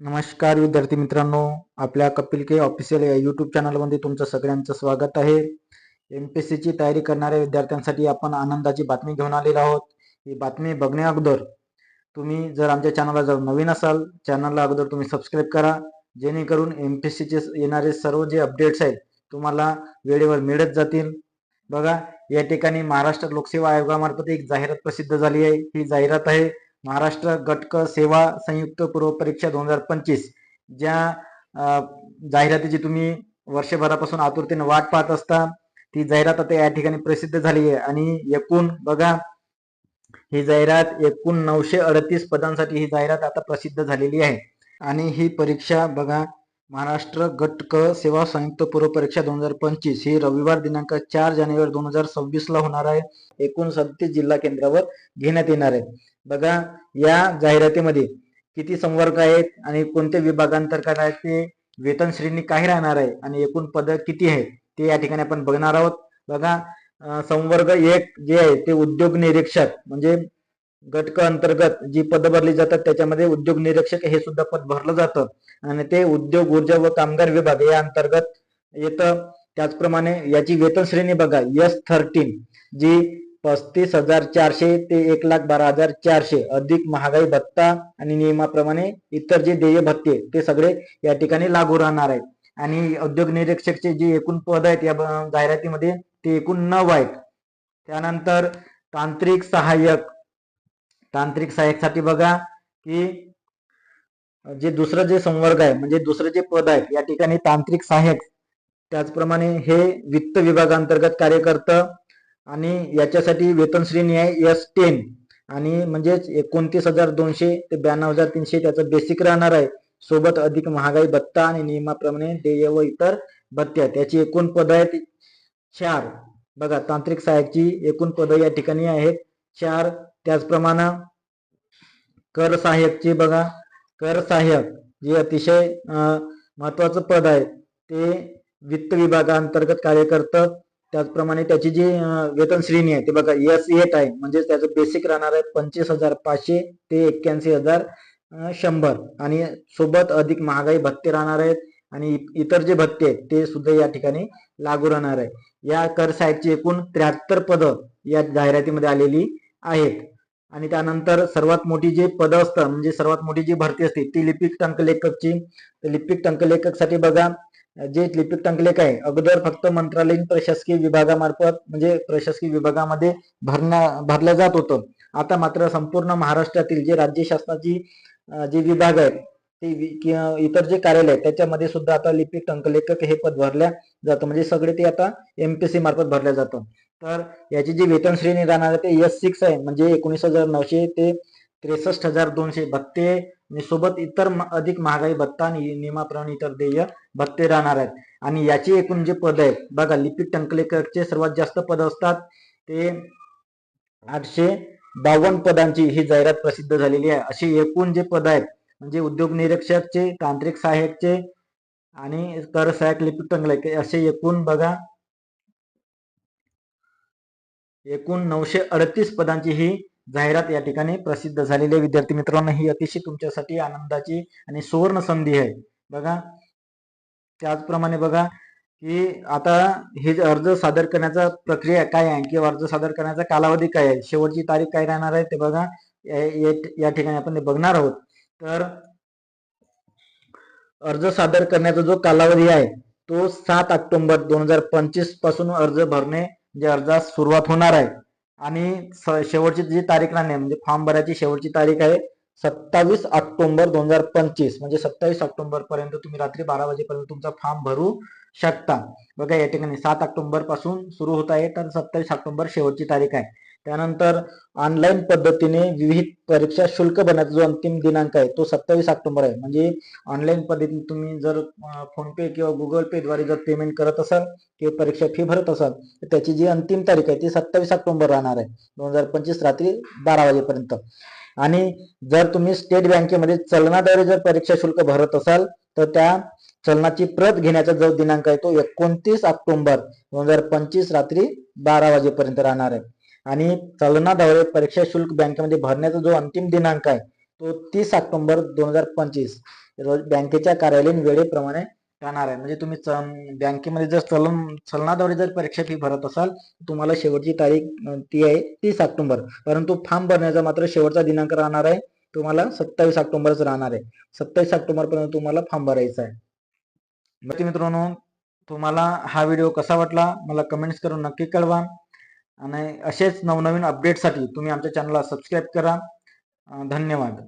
नमस्कार विद्यार्थी मित्रांनो आपल्या कपिल के ऑफिशियल या यूट्यूब चॅनलमध्ये तुमचं सगळ्यांचं स्वागत आहे. एम पी एस सीची तयारी करणाऱ्या विद्यार्थ्यांसाठी आपण आनंदाची बातमी घेऊन आलेलो आहोत. ही बातमी बघण्या अगोदर तुम्ही जर आमच्या चॅनलला जर नवीन असाल चॅनलला अगोदर तुम्ही सबस्क्राईब करा. जेणेकरून एम पी एस सीचे येणारे सर्व जे अपडेट्स आहेत तुम्हाला वेळेवर मिळत जातील. बघा या ठिकाणी महाराष्ट्र लोकसेवा आयोगामार्फत एक जाहिरात प्रसिद्ध झाली आहे. ही जाहिरात आहे महाराष्ट्र गटक सेवा संयुक्त पूर्व परीक्षा दोन हजार पंचवीस ज्या जाहिरातीची तुम्ही वर्षभरापासून आतुरतेने वाट पाहत असता ती जाहिरात आता या ठिकाणी प्रसिद्ध झाली आहे आणि एकूण बघा ही जाहिरात एकूण नऊशे अडतीस पदांसाठी ही जाहिरात आता प्रसिद्ध झालेली आहे. आणि ही परीक्षा बघा महाराष्ट्र गट क सेवा संयुक्त पूर्व परीक्षा दोन हजार पंचवीस ही रविवार दिनांक चार जानेवारी दोन हजार सव्वीस ला होणार आहे. एकूण सत्तीस जिल्हा केंद्रावर घेण्यात येणार आहे. बघा या जाहिरातीमध्ये किती संवर्ग आहेत आणि कोणत्या विभागांतर्गत आहेत ते वेतन श्रेणी काय राहणार आहे आणि एकूण पद किती आहेत ते या ठिकाणी आपण बघणार आहोत. बघा संवर्ग एक जे आहे ते उद्योग निरीक्षक म्हणजे गटक अंतर्गत जी पद भरली जातात त्याच्यामध्ये उद्योग निरीक्षक हे सुद्धा पद भरलं जातं आणि ते उद्योग ऊर्जा व कामगार विभाग या अंतर्गत येतं. त्याचप्रमाणे याची वेतन श्रेणी बघा एस थर्टीन जी पस्तीस हजार चारशे ते एक लाख बारा हजार चारशे अधिक महागाई भत्ता आणि नियमाप्रमाणे इतर जे देय भत्ते ते सगळे या ठिकाणी लागू राहणार आहेत. आणि उद्योग निरीक्षकचे जे एकूण पद आहेत या जाहिरातीमध्ये ते एकूण नऊ आहेत. त्यानंतर तांत्रिक सहाय्यक. तांत्रिक सहाय्यकसाठी बघा की जे दुसरं जे संवर्ग आहे म्हणजे दुसरं जे पद आहे या ठिकाणी तांत्रिक सहाय्यक. त्याचप्रमाणे हे वित्त विभागांतर्गत कार्य करतं. आणि याच्यासाठी वेतन श्रेणी आहे एस टेन. आणि म्हणजेच एकोणतीस हजार दोनशे ते ब्याण्णव हजार तीनशे त्याचं बेसिक राहणार आहे. सोबत अधिक महागाई भत्ता आणि नियमाप्रमाणे देय व इतर भत्त्या त्याची एकूण पद आहेत चार. बघा तांत्रिक सहाय्यकची एकूण पद या ठिकाणी आहेत. चार त्याचप्रमाणे कर सहाय्यकची बघा. कर सहाय्यक जे अतिशय महत्वाचं पद आहे. ते वित्त विभागाअंतर्गत कार्य करतं. त्याचप्रमाणे त्याची जी वेतन श्रेणी आहे ते बघा एस एट आहे. म्हणजे त्याचं बेसिक राहणार आहे पंचवीस हजार पाचशे ते एक्क्याऐंशी हजार शंभर. आणि सोबत अधिक महागाई भत्ते राहणार आहेत आणि इतर जे भत्ते आहेत ते सुद्धा या ठिकाणी लागू राहणार आहे. या कर साहेबची एकूण त्र्याहत्तर पदं या जाहिरातीमध्ये आलेली आहेत. आणि त्यानंतर सर्वात मोठी जी पदं असतात म्हणजे सर्वात मोठी जी भरती असते ती लिपिक टंकलेखकची. तर लिपिक टंकलेखकसाठी बघा जे लिपिक टंकलेख आहे अगोदर फक्त मंत्रालयीन प्रशासकीय विभागामार्फत म्हणजे प्रशासकीय विभागामध्ये भरण्या भरलं जात होतं. आता मात्र संपूर्ण महाराष्ट्रातील जे राज्य शासनाची जे विभाग आहेत ते इतर जे कार्यालय आहेत त्याच्यामध्ये सुद्धा आता लिपिक टंकलेखक हे पद भरल्या जातं. म्हणजे सगळे ते आता एमपीसी मार्फत भरल्या जातं. तर याची जी वेतन श्रेणी राहणार आहे ते एस सिक्स आहे. म्हणजे एकोणीस हजार नऊशे ते त्रेसष्ट हजार दोनशे भत्ते सोबत इतर अधिक महागाई भत्ता आणि नियमाप्रमाणे इतर देय भत्ते राहणार आहेत. आणि याची एकूण जे पद आहेत बघा लिपिक टंकलेखकचे सर्वात जास्त पद असतात ते आठशे बावन्न पदांची ही जाहिरात प्रसिद्ध झालेली आहे. अशी एकूण जे पद आहेत म्हणजे उद्योग निरीक्षकचे तांत्रिक सहाय्यकचे आणि कर सहाय्यक लिपिक टंकलेकर असे एकूण बघा एकूण नऊशे अडतीस पदांची ही जाहिरात या ठिकाणी प्रसिद्ध झालेली आहे. विद्यार्थी मित्रांनो ही अतिशय तुमच्यासाठी आनंदाची आणि सुवर्ण संधी आहे. बघा त्याचप्रमाणे बघा की आता हे जे अर्ज सादर करण्याचा प्रक्रिया काय आहे किंवा अर्ज सादर करण्याचा कालावधी काय आहे? शेवटची तारीख काय राहणार आहे ते बघा. या- या- ठिकाणी आपण बघणार आहोत. तर अर्ज सादर करण्याचा जो कालावधी आहे तो सात ऑक्टोबर दोन हजार पंचवीसपासून अर्ज भरणे म्हणजे अर्जास सुरुवात होणार आहे. आणि शेवटची जी तारीख राहणे म्हणजे फॉर्म भरायची शेवटची तारीख आहे सत्तावीस ऑक्टोबर दोन हजार पंचवीस. म्हणजे सत्तावीस ऑक्टोबर पर्यंत तुम्ही रात्री बारा वाजेपर्यंत तुमचा फॉर्म भरू शकता. बघा या ठिकाणी सात ऑक्टोबरपासून सुरू होत आहे तर सत्तावीस ऑक्टोबर शेवटची तारीख आहे. त्यानंतर ऑनलाईन पद्धतीने विविध परीक्षा शुल्क भरण्याचा जो अंतिम दिनांक आहे तो सत्तावीस ऑक्टोबर आहे. म्हणजे ऑनलाईन पद्धतीने तुम्ही जर फोन पे किंवा गुगल पे द्वारे जर पेमेंट करत असाल किंवा परीक्षा फी भरत असाल तर त्याची जी अंतिम तारीख आहे ती सत्तावीस ऑक्टोबर राहणार आहे दोन हजार पंचवीस रात्री बारा वाजेपर्यंत. आणि जर तुम्ही स्टेट बँकेमध्ये चलनाद्वारे जर परीक्षा शुल्क भरत असाल तर त्या चलनाची प्रत घेण्याचा जो दिनांक आहे तो एकोणतीस ऑक्टोबर दोन हजार पंचवीस रात्री बारा वाजेपर्यंत राहणार आहे. आणि चलनाद्वारे परीक्षा शुल्क बँकेमध्ये भरण्याचा जो अंतिम दिनांक आहे तो तीस ऑक्टोबर दोन हजार पंचवीस. रोज बँकेच्या कार्यालयीन वेळेप्रमाणे राहणार आहे. म्हणजे तुम्ही बँकेमध्ये जर चलन चलनाद्वारे जर परीक्षा फी भरत असाल तुम्हाला शेवटची तारीख ती आहे तीस ऑक्टोबर. परंतु फॉर्म भरण्याचा मात्र शेवटचा दिनांक राहणार आहे. तुम्हाला सत्तावीस ऑक्टोबरच राहणार आहे. सत्तावीस ऑक्टोबर पर्यंत तुम्हाला फॉर्म भरायचा आहे. मित्रांनो तुम्हाला हा व्हिडिओ कसा वाटला? मला कमेंट्स करून नक्की कळवा. आणि असेच नवनवीन अपडेटसाठी तुम्ही आमच्या चॅनलला सबस्क्राईब करा. धन्यवाद.